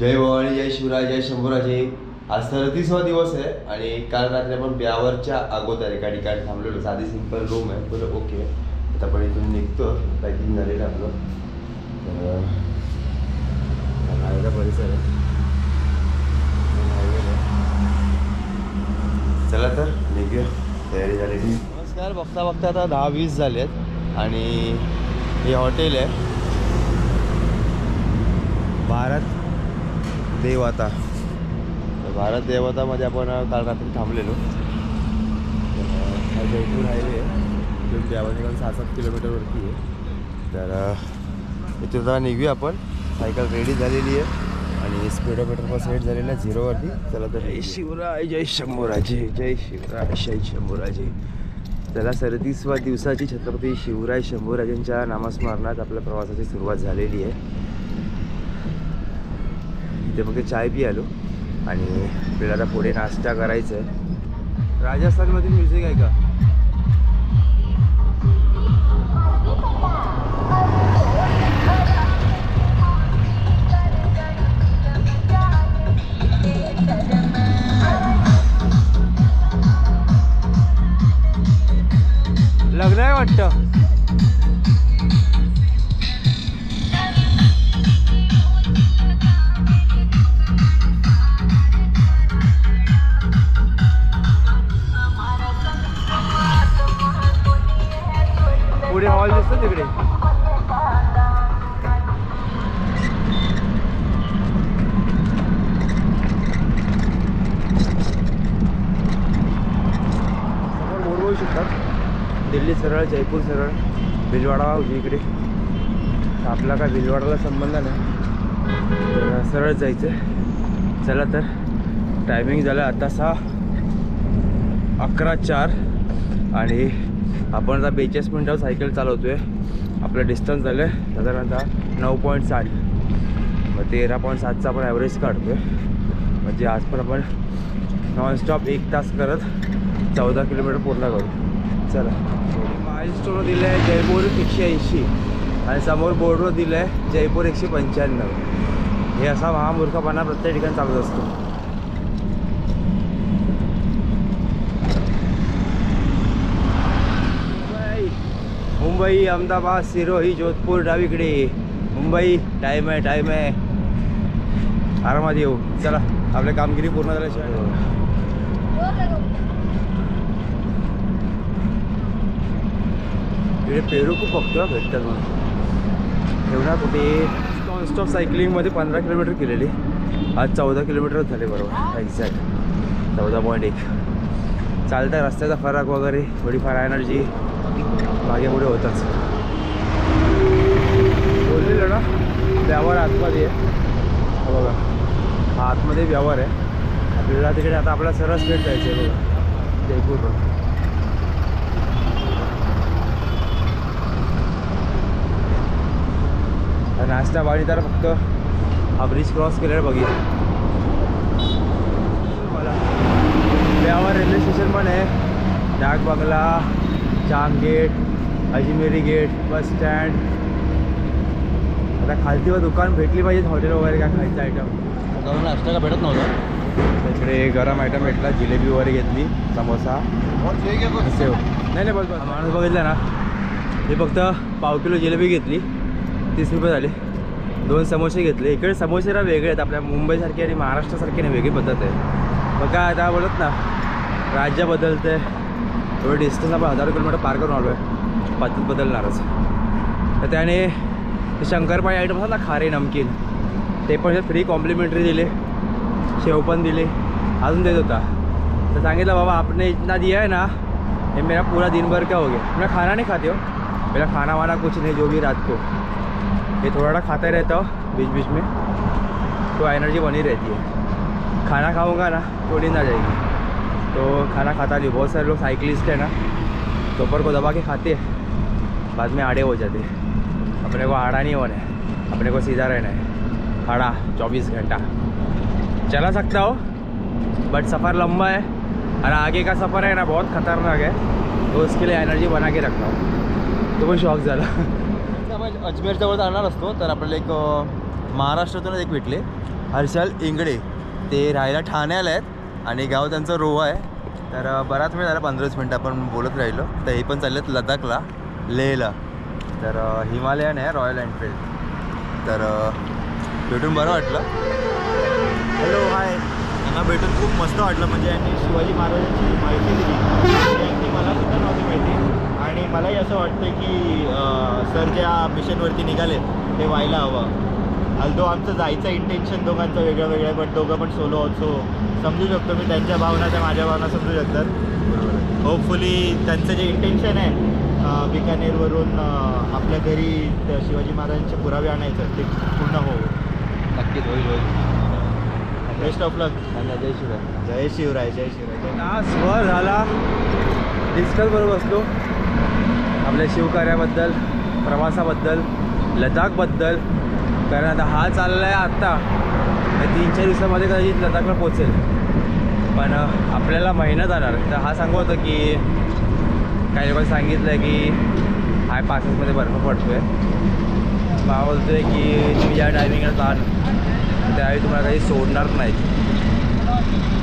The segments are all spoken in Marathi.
जय भवानी जय शिवराय जय शंभूराजे. आज सदतीसवा दिवस आहे आणि काल रात्री आपण ब्यावरच्या अगोदर एका ठिकाणी थांबलेलो. साधी सिंपल रूम आहे. बरं ओके. आता आपण इथून निघतो. पॅकिंग झालेलं आपलं. तर परिसर आहे. आहे. चला तर निघूया. तयारी झालेली नमस्कार. बघता बघता आता दहा वीस झालेत. आणि हे हॉटेल आहे. भारत देवता तर भारत देवतामध्ये आपण काल रात्री थांबलेलो. तर हा जयपूर हायवे आहे. इथून देवाने सहा सात किलोमीटरवरती आहे. तर इथून आता निघूया आपण. सायकल रेडी झालेली आहे. आणि स्पीडोमीटर पण सेट झालेला आहे झिरोवरती. चला तर जय शिवराय जय शंभूराजे जय शिवराय जय शंभूराजे. त्याला सदतीसवा दिवसाची छत्रपती शिवराय शंभूराजांच्या नामस्मरणात आपल्या प्रवासाची सुरुवात झालेली आहे. इथे फक्त चाय पी आलो आणि आपल्याला आता पुढे नाश्ता करायचा आहे राजस्थानमधील म्युझिक आहे का सरळ जयपूर सरळ भिलवाडा उजवीकडे आपला काय भिलवाडाला संबंध नाही. तर सरळ जायचं चला तर टायमिंग झालं आता सहा अकरा चार आणि आपण आता बेचाळीस मिनटावर सायकल चालवतोय. आपलं डिस्टन्स झालं आहे साधारणतः नऊ पॉईंट साठ. मग तेरा पॉईंट सातचा आपण ॲव्हरेज काढतोय. म्हणजे आज पण आपण नॉनस्टॉप एक तास करत चौदा किलोमीटर पूर्ण करू. चला. माइल दिलं आहे जयपूर एकशे ऐंशी. आणि समोर बोर्डवर दिलं आहे जयपूर एकशे पंच्याण्णव. हे असा महामूर्खपणा प्रत्येक ठिकाणी चालत असतो. मुंबई. मुंबई अहमदाबाद सिरोही जोधपूर डावीकडे. मुंबई टाईम आहे टाईम आहे. आरामात येऊ. चला आपली कामगिरी पूर्ण झाल्याशिवाय. इकडे पेरू खूप बघतो भेटतात म्हणून. एवढा कुठे नॉनस्टॉप सायकलिंगमध्ये पंधरा किलोमीटर केलेली. आज चौदा किलोमीटर झाले बरोबर एक्झॅक्ट चौदा पॉईंट एक. चालता रस्त्याचा फरक वगैरे थोडीफार एनर्जी मागे पुढे होतच. बोललेलं ना व्यवहार आतमध्ये आहे. बघा हा आतमध्ये व्यवहार आहे. आपल्याला तिकडे आता आपल्याला सरळ स्ट्रेट जायचं आहे बघा. जयपूर road. हा नाश्ता पाणी तर फक्त हा ब्रिज क्रॉस केलेला बघितलं मला. ब्यावर रेल्वे स्टेशन पण आहे. डाक बंगला चांग gate Ajmeri gate bus stand आता खालती वर दुकान भेटली पाहिजे हॉटेल वगैरे काय खायचं आयटम नाश्ता का भेटत नव्हता. इकडे गरम आयटम भेटला जिलेबी वगैरे घेतली समोसा. सेव नाही नाही बस बस. माणूस बघितला ना. हे फक्त पाव किलो जिलेबी घेतली. तीस रुपये झाले. दोन समोसे घेतले. इकडे समोसे ना वेगळे आहेत. आपल्या मुंबईसारखे आणि महाराष्ट्रासारखे नाही वेगळी पद्धत आहे. मग काय आता बोलत ना राज्य बदलते थोडं डिस्टन्स आपण हजार किलोमीटर पार करून आलो आहे पद्धत बदलणारच. तर त्याने ते शंकरपाळी आयटम असतात ना खारे नमकीन ते पण फ्री कॉम्प्लिमेंटरी दिले. शेव पण दिले. अजून देत होता. तो सांगितलं बाबा आपने इतना दिया है ना ये मेरा पूरा दिन भर का हो गया. मैं खाना नहीं खाते हो. मेरा खाना वाना कुछ नहीं जो भी रात को. ये थोड़ा थोड़ा खाता रहता हो, बीच बीच में। तो एनर्जी बनी रहती है। खाना खाऊँगा ना तो नींद आ जाएगी। तो खाना खाता नहीं, बहुत सारे लोग साइकिलिस्ट है ना दोपहर को दबा के खाते हैं। बाद में आड़े हो जाते हैं। अपने को आड़ा नहीं होना है, अपने को सीधा रहना है। खड़ा चौबीस घंटा। चला सकता हो बट सफ़र लंबा है, और आगे का सफ़र है ना, बहुत खतरनाक है। तो उसके लिए एनर्जी बना के रखता हूँ। तो पण शौक झाला अजमेरजवळ जाणार असतो तर आपल्याला एक महाराष्ट्रातूनच एक भेटले. हर्षल इंगडे. ते राहायला ठाण्याला आहेत आणि गाव त्यांचं रोवा आहे. तर बराच वेळ झाला पंधरा वीस मिनटं आपण बोलत राहिलो. तर हे पण चाललेत लडाखला लेहला. तर हिमालयन आहे रॉयल एनफिल्ड. तर भेटून बरं वाटलं. Hello hi. त्यांना भेटून खूप मस्त वाटलं. म्हणजे यांनी शिवाजी महाराजांची माहिती दिली. मला सुद्धा नव्हती माहिती. आणि मलाही असं वाटतं की सर ज्या मिशनवरती निघाले ते व्हायला हवं. अल्दो आमचं जायचं इंटेन्शन दोघांचं वेगळं वेगळं पण दोघं पण सोलो ऑल्सो समजू शकतो मी त्यांच्या भावना त्या माझ्या भावना समजू शकतात. होपफुली त्यांचं जे इंटेन्शन आहे बिकानेरवरून आपल्या घरी त्या शिवाजी महाराजांचे पुरावे आणायचं ते पूर्ण हो. नक्कीच होईल होईल. बेस्ट ऑफ लक जय शिवराय. जय शिवराय जय शिवराय. जय तास वर झाला. डिस्कस बरोबर बसलो. आपल्या शिवकार्याबद्दल प्रवासाबद्दल लडाखबद्दल कारण आता हा चालला आहे आत्ता. तीन चार दिवसामध्ये कदाचित लडाखला पोचेल पण आपल्याला महिना जाणार. तर हा सांगू होतं की काही लोकांनी सांगितलं आहे की हाय पासेसमध्ये बर्फ पडतो आहे हा बोलतो आहे की तुम्ही ज्या टायमिंगला जाल त्यावेळी तुम्हाला काही सोडणार नाहीत.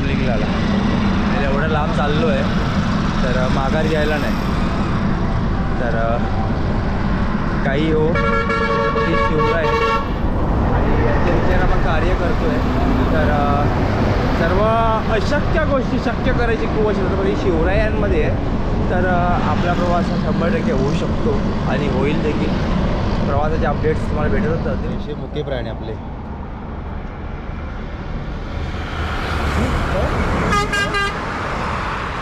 लिंगलाला एवढं लांब चाललो आहे तर माघार घ्यायला नाही. तर काही हो ते शिवराय आणि यांच्या विचार आपण कार्य करतो आहे तर सर्व अशक्य गोष्टी शक्य करायची खूप छत्रपती शिवरायांमध्ये आहे. तर आपला प्रवास हा शंभर टक्के होऊ शकतो आणि होईल देखील. प्रवासाचे अपडेट्स तुम्हाला भेटत जातील असे मुख्य प्राणी आपले.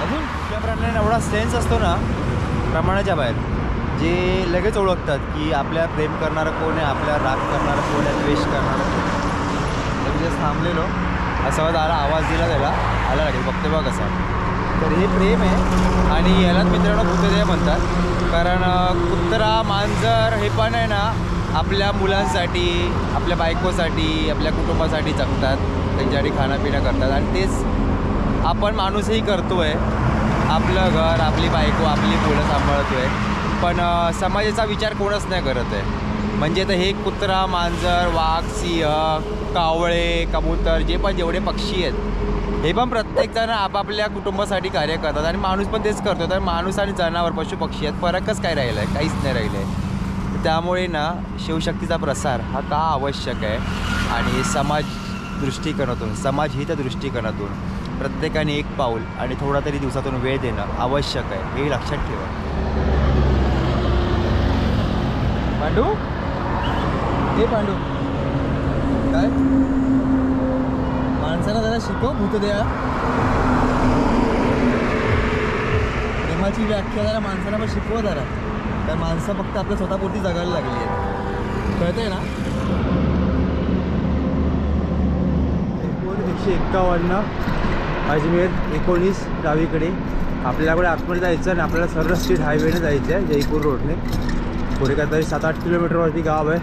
अजून त्या प्राण्यांना एवढा सेन्स असतो ना प्रमाणाच्या बाहेर जे लगेच ओळखतात की आपल्या प्रेम करणारं कोण आहे आपल्या राग करणारं कोण आहे द्वेष करणारं कोण आहे. थांबलेलो. असा आला आवाज दिला त्याला. आला लागेल बघते बघ असा तर हे प्रेम आहे आणि यालाच मित्रांनो कुत्रे म्हणतात. कारण कुत्रा मांजर हे पण आहे ना आपल्या मुलांसाठी आपल्या बायकोसाठी आपल्या कुटुंबासाठी जगतात. त्यांच्यासाठी खाणंपिणं करतात. आणि तेच आपण माणूसही करतो आहे आपलं घर आपली बायको आपली मुलं सांभाळतो आहे पण समाजाचा विचार कोणच नाही करत आहे. म्हणजे तर हे कुत्रा मांजर वाघ सिंह कावळे कबूतर जे पण जेवढे पक्षी आहेत हे पण प्रत्येकजण आपापल्या कुटुंबासाठी कार्य करतात आणि माणूस पण तेच करतो तर माणूस आणि जनावर पशु पक्षी आहेत फरकच काय राहिला आहे काहीच नाही राहिलं आहे त्यामुळे ना शिवशक्तीचा प्रसार हा का आवश्यक आहे? आणि समाज दृष्टिकोनातून समाजहित दृष्टिकोनातून प्रत्येकाने एक पाऊल आणि थोडा तरी दिवसातून वेळ देणं आवश्यक आहे हे लक्षात ठेवा. पांडू? हे पांडू. काय? माणसाला जरा शिकव भूत द्या प्रेमाची व्याख्या जरा माणसाला पण शिकव जरा. तर माणसं फक्त आपल्या स्वतःपुरती जगायला लागली आहेत. कळतंय ना? एकशे एक्कावन्न अजमेर एकोणीस डावीकडे आपल्याकडे आतमध्ये जायचं आणि आपल्याला सरळ स्ट्रीट हायवेने जायचं आहे जयपूर रोडने पुढे काहीतरी सात आठ किलोमीटरवरती गाव आहे.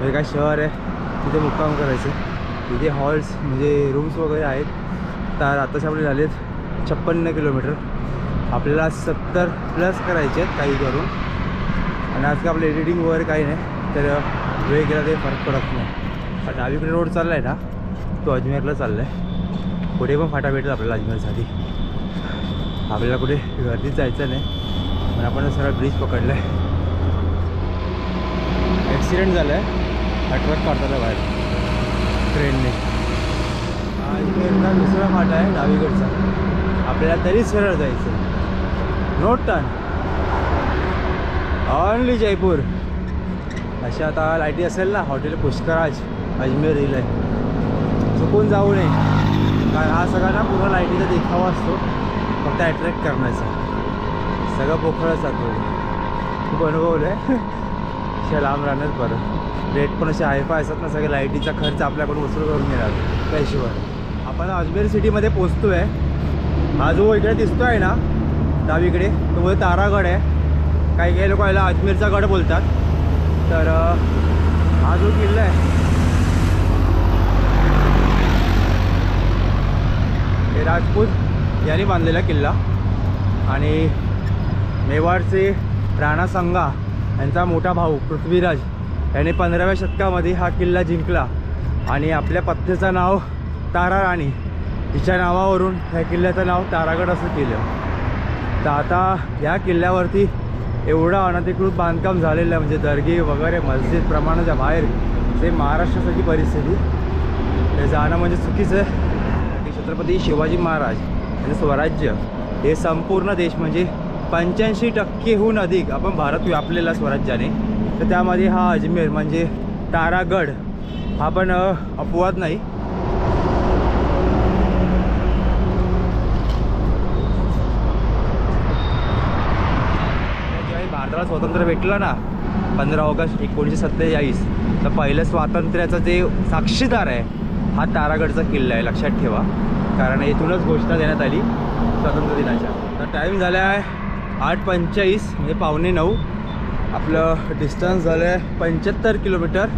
हे काय शहर आहे तिथे मुक्काम करायचं. तिथे हॉल्स म्हणजे रूम्स वगैरे आहेत. तर आताच आपले झालेत छप्पन्न किलोमीटर आपल्याला सत्तर प्लस करायचे आहेत काही करून. आणि आज काय आपलं एडिटिंग वगैरे काही नाही तर वेळ गेला ते फरक पडत नाही. पण डावीकडे रोड चालला आहे ना तो अजमेरला चालला आहे पुढे पण फाटा भेटेल आपल्याला अजमेरसाठी. आपल्याला कुठे गर्दीत जायचं नाही. पण आपण सरळ ब्रिज पकडला आहे ॲक्सिडेंट झाला आहे हा काढताना बाहेर. ट्रेनने अजमेरला दुसरा फाटा आहे डावीकडचा. आपल्याला तरी सरळ जायचं नो टर्न ऑनली जयपूर. अशा आता लाईटी असेल ना हॉटेल पुष्कराज अजमेर हिल आहे चुकून जाऊ नये. कारण हा सगळा ना पूर्ण लाईटीचा देखावा असतो. फक्त अट्रॅक्ट करण्याचा. सगळं पोखरच जातो खूप अनुभवलं आहे. अशा लांब राहणार बरं. रेट पण असे हायफाय असतात ना सगळे लाईटीचा खर्च आपल्याकडून वसूल करून घेणार पैशेवर आपण अजमेर सिटीमध्ये पोचतो आहे हा जो इकडे दिसतो आहे ना डावीकडे तो बोलतो तारागड आहे. काही काही लोक याला अजमेरचा गड बोलतात. तर हा जो किल्ला आहे हे राजपूत यांनी बांधलेला किल्ला आणि मेवाडचे राणा संगा यांचा मोठा भाऊ पृथ्वीराज याने पंधराव्या शतकामध्ये हा किल्ला जिंकला. आणि आपल्या पत्नीचं नाव तारा राणी. तिच्या नावावरून ह्या किल्ल्याचं नाव तारागड असं केलं. तर आता ह्या किल्ल्यावरती एवढं अनधिकृत बांधकाम झालेलं आहे म्हणजे दर्गे वगैरे मस्जिद प्रमाणाच्या बाहेर ते महाराष्ट्रासाठी परिस्थिती ते जाणं म्हणजे चुकीचं आहे. छत्रपती शिवाजी महाराज यांचं स्वराज्य हे संपूर्ण देश म्हणजे पंच्याऐंशी टक्केहून अधिक आपण भारत व्यापलेला स्वराज्याने. तर त्यामध्ये हा अजमेर म्हणजे तारागड हा पण अपवाद नाही. भारताला स्वातंत्र्य भेटलं ना पंधरा ऑगस्ट एकोणीसशे सत्तेचाळीस तर पहिलं स्वातंत्र्याचं जे साक्षीदार आहे हा तारागडचा किल्ला आहे लक्षात ठेवा. कारण इथूनच घोषणा देण्यात आली स्वातंत्र्य दिनाच्या. तर टाईम झाला आहे आठ पंचेचाळीस म्हणजे पावणे नऊ. आपलं डिस्टन्स झालं आहे पंच्याहत्तर किलोमीटर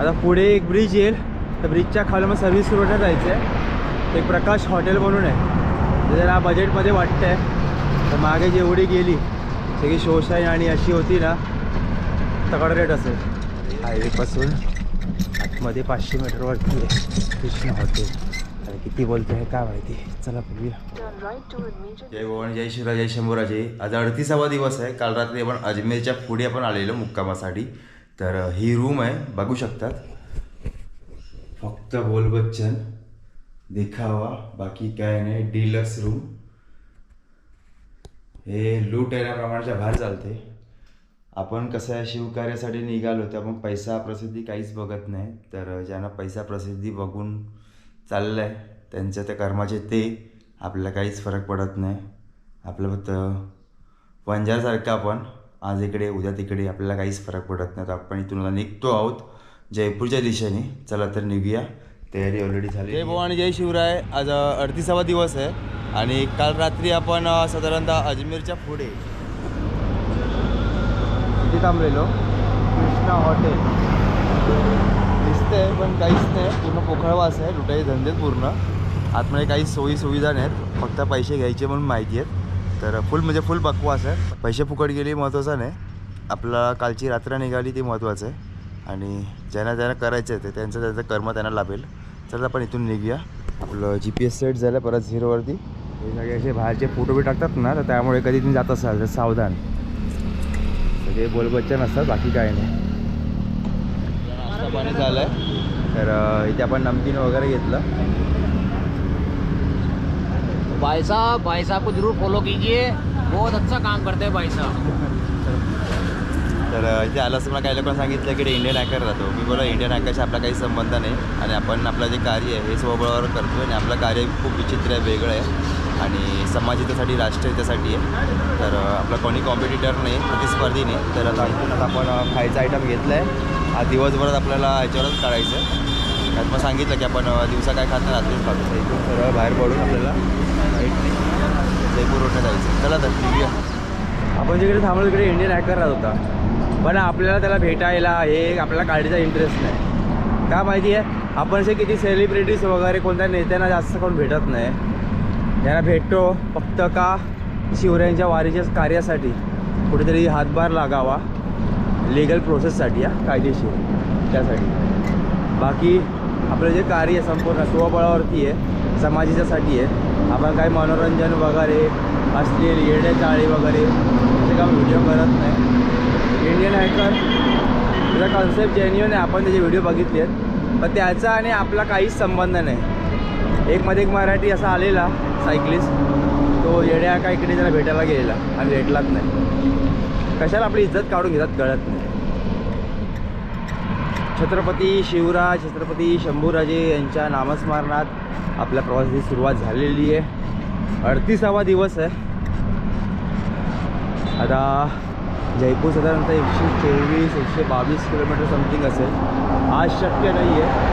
आता पुढे एक ब्रिज येईल. त्या ब्रिजच्या खाली मग सर्व्हिस रोडला जायचं आहे एक प्रकाश हॉटेल म्हणून आहे. ते जरा बजेटमध्ये वाटतं आहे तर मागे जेवढी गेली सगळी शोषाई आणि अशी होती ना तगड रेट असेल हायवेपासून मध्ये पाचशे मीटरवरती आहे. कृष्ण हॉटेल किती बोलते आहे काय माहिती? चला बघूया. जय भवानी जय शिवराज जय शंभूराजे. आज अडतीसावा दिवस आहे. काल रात्री आपण अजमेरच्या पुढे आपण आलेलो मुक्कामासाठी. तर ही रूम आहे. बघू शकतात. फक्त बोल बच्चन देखावा. बाकी काय नाही. डिलक्स रूम हे लूट येण्याप्रमाणेच्या बाहेर चालते आपण कसं आहे शिवकार्यासाठी निघालो तर मग पैसा प्रसिद्धी काहीच बघत नाही. तर ज्यांना पैसा प्रसिद्धी बघून चाललं आहे त्यांच्या त्या कर्माचे ते आपल्याला काहीच फरक पडत नाही. आपलं फक्त वंजासारखं आपण आज इकडे उद्या तिकडे आपल्याला काहीच फरक पडत नाही. तर आपण इथून निघतो आहोत जयपूरच्या दिशेने. चला तर निघूया. तयारी ऑलरेडी झाली जय भवानी जय शिवराय. आज अडतीसावा दिवस आहे. आणि काल रात्री आपण साधारणतः अजमेरच्या पुढे थांबलेलो कृष्णा हॉटेल दिसतंय पण काहीच नाही. पूर्ण पोखळवास आहे. लुटाई धंदेत पूर्ण. आतमध्ये काही सोयी सुविधा नाहीत. फक्त पैसे घ्यायचे म्हणून माहिती आहेत. तर फुल म्हणजे फुल बकवास आहे. पैसे फुकट गेली महत्त्वाचं नाही. आपला कालची रात्र निघाली ती महत्त्वाचं आहे. आणि ज्यांना ज्यांना करायचं आहे ते त्यांचं त्यांचं कर्म त्यांना लाभेल. चला आपण इथून निघूया. आपलं जी पी एस सेट झालं परत झिरोवरती हे सगळे असे बाहेरचे फोटो बी टाकतात ना तर त्यामुळे कधी तुम्ही जात असाल तर सावधान. सगळे बोलबच्चा नसतात बाकी काय नाही. पाणी झालं आहे तर इथे आपण नमकीन वगैरे घेतलं. भाई साहब भाई साहब को जरूर फॉलो कीजिए. बहुत अच्छा काम करते हैं भाई साहब. तर इथे आलं असं मला काही लोकांना सांगितलं की इंडियन हॅकर राहतो. मी बोला इंडियन हॅकरशी आपला काही संबंध नाही. आणि आपण आपलं जे कार्य आहे हे स्वबळावर करतो आणि आपलं कार्य खूप विचित्र आहे वेगळं आहे. आणि समाज हितासाठी राष्ट्र हितासाठी आहे. तर आपला कोणी कॉम्पिटिटर नाही प्रतिस्पर्धी नाही तर आता आता आपण खायचा आयटम घेतला आहे हा दिवसभरात आपल्याला ह्याच्यावरच काढायचं आहे. त्यात मग सांगितलं की आपण दिवसा काय खात नाही रात्रीच खातो. तर इथून सरळ बाहेर पडून आपल्याला जयपूर रोडला जायचं चला तर निघूया. आपण जिकडे थांबलो तिकडे इंडियन हॅकर राहत होता. पण आपल्याला त्याला भेटायला हे आपल्याला काढायचा इंटरेस्ट नाही. का माहिती आहे? आपण असे किती सेलिब्रिटीज वगैरे कोणत्या नेत्यांना जास्त कोण भेटत नाही. यांना भेटतो फक्त का शिवरायांच्या वारीच्या कार्यासाठी. कुठेतरी हातभार लागावा. लिगल प्रोसेससाठी हा कायदेशीर. त्यासाठी. बाकी आपलं जे कार्य संपूर्ण स्वबळावरती आहे समाजाच्यासाठी आहे आपण काही मनोरंजन वगैरे असलेले येण्या चाळी वगैरे असे काम व्हिडिओ करत नाही. इंडियन हॅकर त्याचा कॉन्सेप्ट जेन्युअन आहे. आपण त्याचे व्हिडिओ बघितले आहेत. पण त्याचा आणि आपला काहीच संबंध नाही. एकमध्ये एक मराठी असा आलेला. सायकलिस्ट तो येड्या काय इकडे त्याला भेटायला गेलेला. आणि भेटलाच नाही. कशाला आपली इज्जत काढून घेतात कळत नाही. छत्रपती शिवराज छत्रपती शंभूराजे यांच्या नामस्मरणात आपल्या प्रवासाची सुरुवात झालेली आहे. अडतीसावा दिवस आहे. आता जयपूर साधारणतः एकशे चोवीस एकशे बावीस किलोमीटर समथिंग असेल. आज शक्य नाही आहे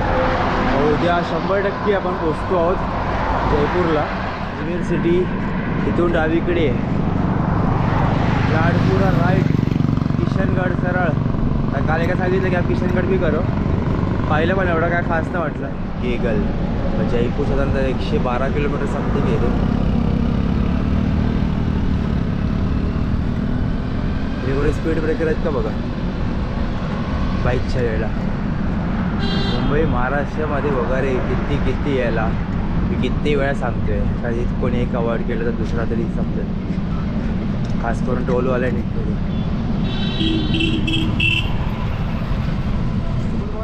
उद्या शंभर टक्के आपण पोचतो आहोत जयपूरला. अजमेर सिटी इथून डावीकडे. आहे लाडपुरा राईट किशनगड सरळ. तर काल एका सांगितलं की आप किशनगड बी करो. पाहिलं पण एवढं काय खास नाही वाटलं. केगल. म्हणजे जयपूर साधारणतः एकशे बारा किलोमीटर समथिंग येतो एवढे स्पीड ब्रेकर आहेत का बघा? बाईकच्या वेळेला. मुंबई महाराष्ट्रामध्ये वगैरे किती किती यायला? किती वेळा सांगतोय. कधी कोणी एक अवॉइड केलं तर दुसरा तरी समजत खास करून टोलवाल्या निघतो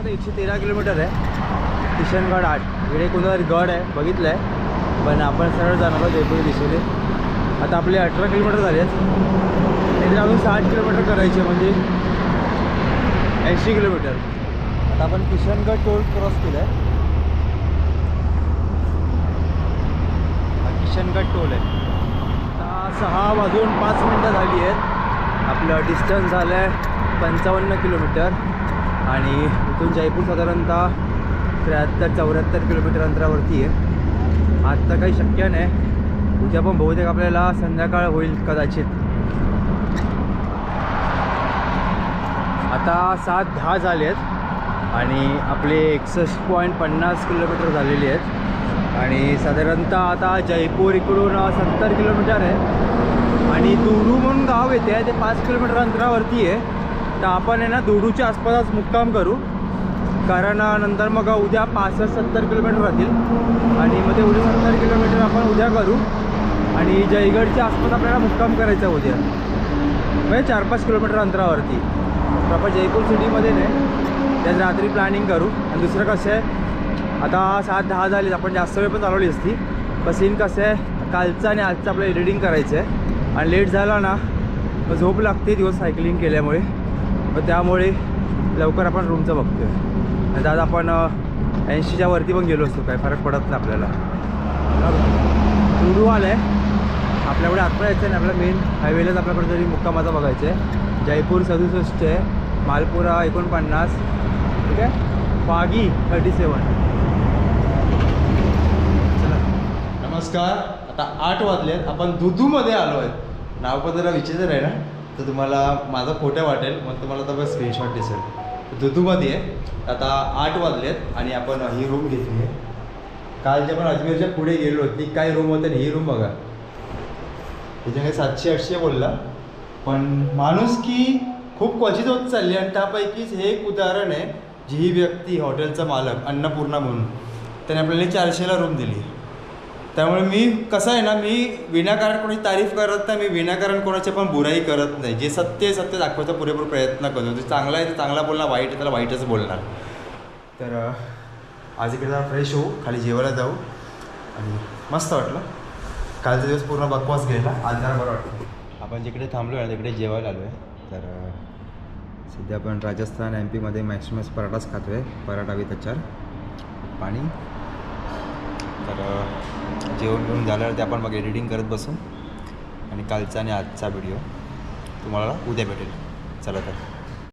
एकशे तेरा किलोमीटर आहे. किशनगड आठ. इकडे कोणता गड आहे. बघितलं आहे पण आपण सरळ जाणार आहोत जयपूर दिशेने. आता आपले अठरा किलोमीटर झाले आहेत तिथे अजून साठ किलोमीटर करायचे म्हणजे ऐंशी किलोमीटर. आता आपण किशनगड टोल क्रॉस केला आहे हा किशनगड टोल आहे आता सहा वाजून पाच मिनटं झाली आहेत. आपलं डिस्टन्स झालं आहे पंचावन्न किलोमीटर आणि इथून जयपूर साधारणतः त्र्याहत्तर चौऱ्याहत्तर किलोमीटर अंतरावरती आहे. आत्ता काही शक्य नाही. उद्या पण बहुतेक आपल्याला संध्याकाळ होईल कदाचित. आता सात दहा झाले आहेत आणि आपले एकसष्ट पॉईंट पन्नास किलोमीटर झालेली आहेत. आणि साधारणतः आता जयपूर इकडून सत्तर किलोमीटर आहे. आणि दुडू म्हणून गाव येते आहे ते पाच किलोमीटर अंतरावरती आहे. तर आपण आहे ना दुडूच्या आसपासच मुक्काम करू. कारण नंतर मग उद्या पासष्ट सत्तर किलोमीटर राहतील. आणि मग ते उद्या सत्तर किलोमीटर आपण उद्या करू. आणि जयगडच्या आसपास आपल्याला मुक्काम करायचा आहे उद्या. म्हणजे चार पाच किलोमीटर अंतरावरती. प्रॉपर जयपूर सिटीमध्ये नाही. त्यात रात्री प्लॅनिंग करू. आणि दुसरं कसं आहे आता सात दहा झालीच आपण जास्त वेळ पण चालवली असती. पण सीन कसं आहे? कालचं आणि आजचं आपलं एडिटिंग करायचं आहे आणि लेट झाला ना मग झोप लागते दिवस सायकलिंग केल्यामुळे. मग त्यामुळे लवकर आपण रूमचं बघतो आहे आणि आज आपण ऐंशीच्या वरती पण गेलो असतो काय फरक पडत नाही आपल्याला. टुडू आलं आहे आपल्याकडे आत्ता यायचं नाही आपल्या मेन हायवेलाच आपल्याकडे तरी मुक्कामाचा बघायचं आहे जयपूर सदुसष्ट आहे मालपुरा एकोणपन्नास. ठीक आहे? पागी थर्टी सेवन चला नमस्कार. आता आठ वाजलेत. आपण दुधूमध्ये आलो आहे. नाव पण जरा विचित्र आहे ना? तर तुम्हाला माझा फोटो वाटेल. मग तुम्हाला तर स्क्रीनशॉट दिसेल. दुधूमध्ये आहे. आता आठ वाजलेत आणि आपण ही रूम घेतली आहे. काल जे आपण अजमेरच्या पुढे गेलो ती काय रूम होते ही रूम बघा. त्याच्याकडे सातशे आठशे बोलला. पण माणूस की खूप क्वचित होत चालली आणि त्यापैकीच हे एक उदाहरण आहे जी ही व्यक्ती हॉटेलचा मालक अन्नपूर्णा म्हणून. त्याने आपल्याला चारशेला रूम दिली. त्यामुळे मी कसं आहे ना मी विनाकारण कोणी तारीफ करत नाही मी विनाकारण कोणाची पण बुराई करत नाही. जे सत्य आहे सत्य दाखवायचा पुरेपूर प्रयत्न करतो. जे चांगला आहे ते चांगला बोलणार वाईट आहे त्याला वाईटच बोलणार. तर आज इकडे जरा फ्रेश होऊ खाली जेवायला जाऊ. आणि मस्त वाटलं. कालचा दिवस पूर्ण बकवास गेला आज जरा बरं वाटलं. आपण जिकडे थांबलो आहे तिकडे जेवायला आलो आहे तर सध्या आपण राजस्थान एम पीमध्ये मॅक्सिमस पराठाच खातो आहे पराठा विथ अचार पाणी. तर जेवण घेऊन झाल्यावर ते आपण मग एडिटिंग करत बसू. आणि कालचा आणि आजचा व्हिडिओ तुम्हाला उद्या भेटेल. चला तर.